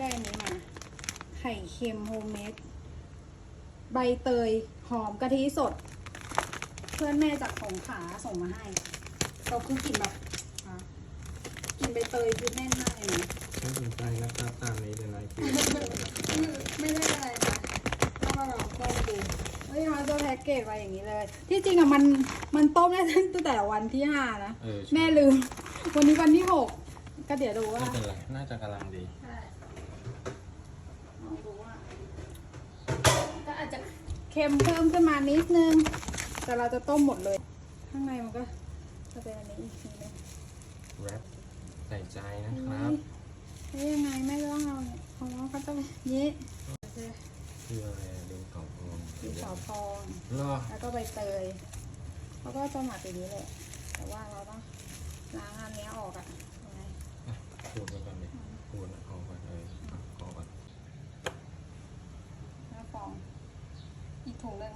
ได้อันนี้มา ไข่เค็มโฮมเมดใบเตยหอมกะทิสด เพื่อนแม่จากสงขลาส่งมาให้ เราคือกลิ่นแบบอะกลิ่นใบเตยคือแน่นมากเลยนะไม่สนใจนะครับตามนี้เลยนะคือไม่ได้อะไรนะต้องมาลองต้มดูเฮ้ยเขาจะแพ็กเกจไว้อย่างนี้เลย ที่จริงอะมันมันต้มได้ตั้งแต่วันที่ห้านะ เออใช่แม่ลืม วันนี้วันที่หกก็เดี๋ยวดูว่า ไม่เป็นไร น่าจะกำลังดี ใช่ลองดูว่า ก็อาจจะเค็มเพิ่มขึ้นมานิดนึง แต่เราจะต้มหมดเลย ข้างในมันก็จะเป็นอันนี้อีกทีนึงแรปใส่ใจนะครับเฮ้ยยังไงแม่ก็ต้องเอาเนี่ยของเราก็ต้องนี้คืออะไรอะดินสอพองดินสอพองรอแล้วก็ใบเตยเขาก็จะหมักอย่างนี้เลยแต่ว่าเราต้องล้างอันเนี้ยออกอะเอาไงอะขูดมันก่อนดิขูดเอาก่อนเอออะเอาก่อน แล้วฟองอีก ถุงหนึ่ง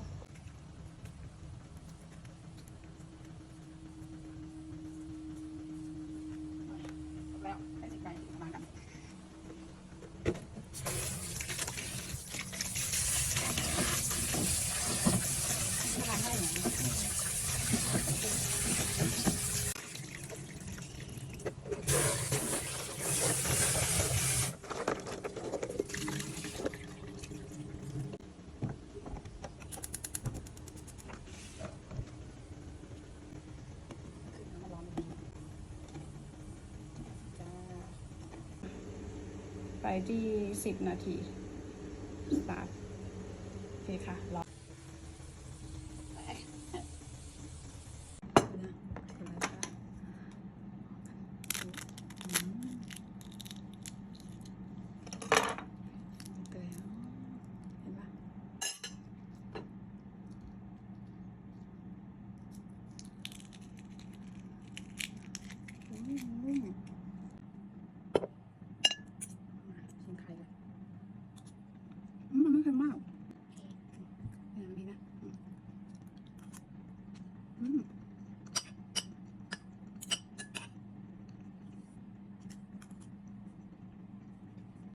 แล้วไปสิไปมากันทำให้หน่อย ไปที่สิบนาทีสตาร์ทโอเคค่ะรอเห็นปะอืมนุ่ม ชิมไข่เลย อืมมั